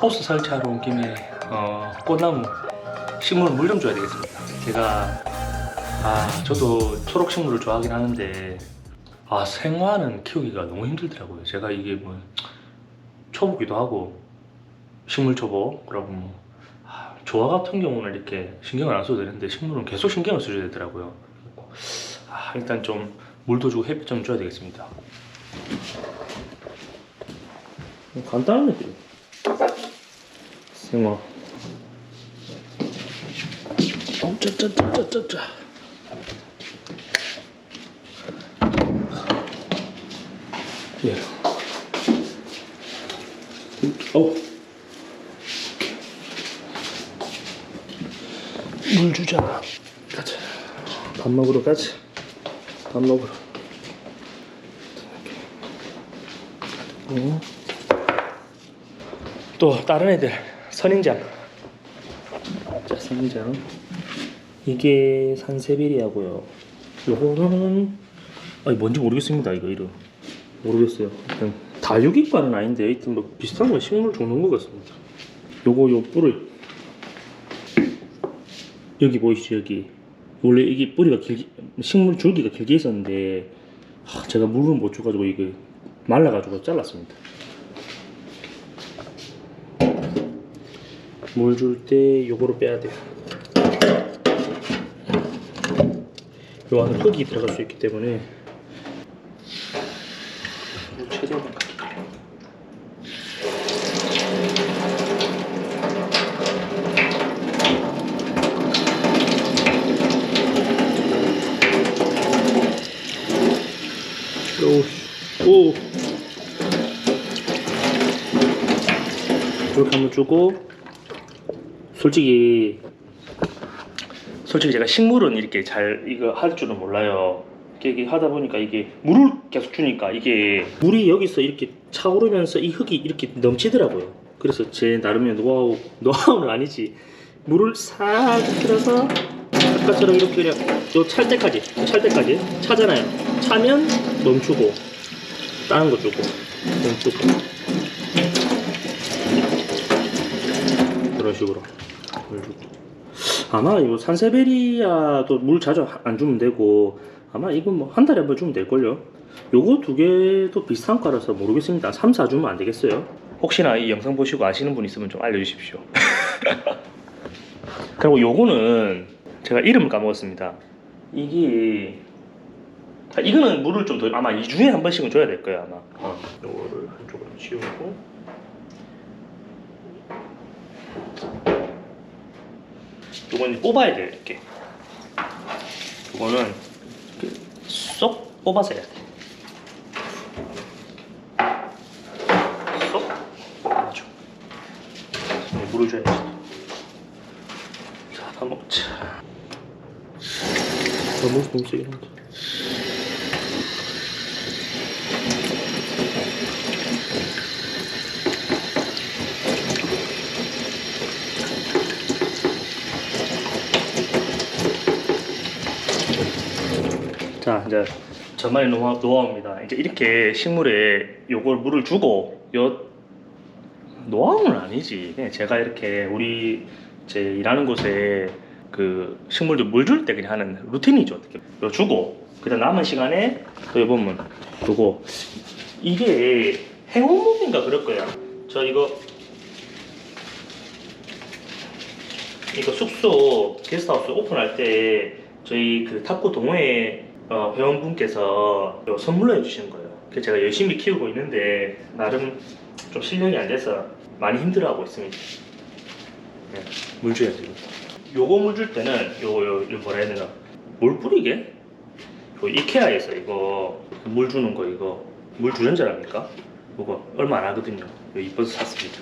호스 설치하러 온 김에 어, 꽃나무 식물 물 좀 줘야 되겠습니다. 제가 아 저도 초록 식물을 좋아하긴 하는데 아 생화는 키우기가 너무 힘들더라고요. 제가 이게 뭐 초보기도 하고 식물 초보 그리고 뭐 아, 조화 같은 경우는 이렇게 신경을 안 써도 되는데 식물은 계속 신경을 써줘야 되더라고요. 아, 일단 좀 물도 주고 햇빛 좀 줘야 되겠습니다. 간단한 애들. 생화. 어, 짜짜짜짜짜. 예. 어. 물 주잖아. 가자. 밥 먹으러 가자. 밥 먹으러. 어. 또 다른 애들 선인장. 자 선인장. 이게 산세베리아고요. 요거는 아니 뭔지 모르겠습니다. 이거 이름 모르겠어요. 일단 다육이과는 아닌데 하여튼 뭐 비슷한 거 식물 주는 것 같습니다. 요거 요 뿌리 여기 보이시죠 여기 원래 이게 뿌리가 길게 식물 줄기가 길게 있었는데 하, 제가 물을 못 줘가지고 이게 말라가지고 잘랐습니다. 물 줄 때 요거로 빼야 돼요. 요 안에 흙이 들어갈 수 있기 때문에 물 최대한 오. 이렇게 한번 주고 솔직히 솔직히 제가 식물은 이렇게 잘 이거 할 줄은 몰라요. 이게 하다 보니까 이게 물을 계속 주니까 이게 물이 여기서 이렇게 차오르면서 이 흙이 이렇게 넘치더라고요. 그래서 제 나름의 노하우 노하우는 아니지. 물을 싹 틀어서 아까처럼 이렇게 그냥 요 찰 때까지 찰 때까지 차잖아요. 차면 멈추고 다른 거 주고 멈추고 그런 식으로 물 주고. 아마 이거 산세베리아도 물 자주 안 주면 되고 아마 이건 뭐 한 달에 한 번 주면 될걸요. 요거 두 개도 비슷한 거라서 모르겠습니다. 3, 4 주면 안 되겠어요? 혹시나 이 영상 보시고 아시는 분 있으면 좀 알려주십시오. 그리고 요거는 제가 이름을 까먹었습니다. 이게 아, 이거는 물을 좀 더 아마 2주에 한 번씩은 줘야 될 거예요 아마. 어, 요거를 한쪽으로 치우고 요건 뽑아야 돼요 이렇게 요거는 이렇게 쏙 뽑아서 해야 돼. 물을 줘야지. 자, 다 먹자. 너무 너무 세긴 한다. 자 이제 저만의 노하, 노하우입니다. 이제 이렇게 식물에 요걸 물을 주고 요 노하우는 아니지. 그냥 제가 이렇게 우리 제 일하는 곳에 그 식물들 물 줄 때 그냥 하는 루틴이죠. 어떻게 요 주고 그다음 남은 시간에 또 요 보면 요거 이게 행운목인가 그럴 거야. 저 이거 이거 숙소 게스트하우스 오픈할 때 저희 그 탁구 동호회 어, 회원분께서 이거 선물로 해주신 거예요. 그래서 제가 열심히 키우고 있는데 나름 좀 실력이 안 돼서 많이 힘들어하고 있습니다. 네, 물 줘야 돼요. 요거 물 줄 때는 요거 요, 요 뭐라 해야 되나 물 뿌리게? 요 이케아에서 이거 물 주는 거 이거 물 주전자랍니까? 요거 얼마 안 하거든요. 요 이뻐서 샀습니다.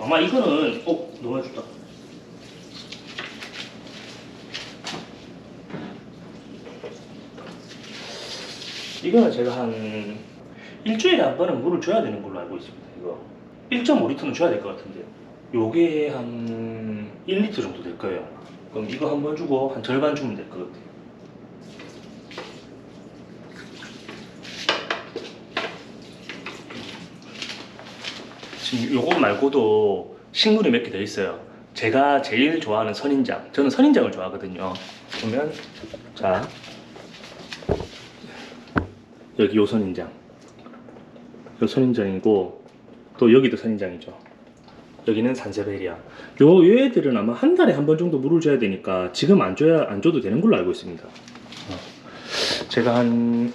아마 이거는 꼭 넣어주다. 이거는 제가 한 일주일에 한 번은 물을 줘야 되는 걸로 알고 있습니다. 이거 1.5리터는 줘야 될 것 같은데요. 요게 한 1리터 정도 될 거예요. 그럼 이거 한 번 주고 한 절반 주면 될 것 같아요. 요거 말고도 식물이 몇 개 더 있어요. 제가 제일 좋아하는 선인장. 저는 선인장을 좋아하거든요. 보면 자 여기 요 선인장. 요 선인장이고 또 여기도 선인장이죠. 여기는 산세베리아. 요 얘들은 아마 한 달에 한 번 정도 물을 줘야 되니까 지금 안 줘야 안 줘도 되는 걸로 알고 있습니다. 어. 제가 한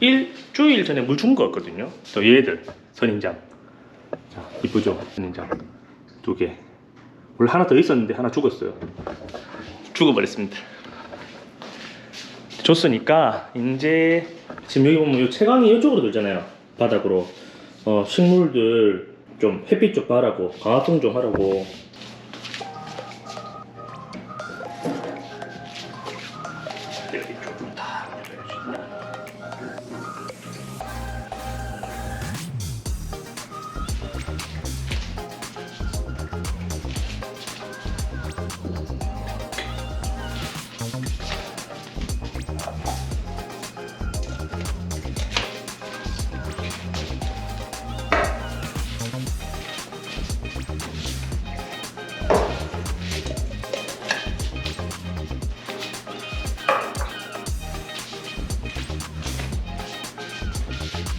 일주일 전에 물 준 거였거든요. 또 얘들 선인장. 자, 이쁘죠? 선인장 두 개. 원래 하나 더 있었는데 하나 죽었어요. 죽어버렸습니다. 줬으니까 이제 지금 여기 보면 요 채광이 이쪽으로 돌잖아요. 바닥으로. 어, 식물들 좀 햇빛 좀 바라고 강화성 좀 하라고.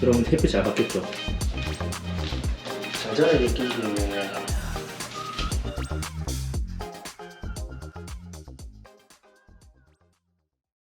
여러분 햇빛 잘 받겠죠? 잘 자라게 끼면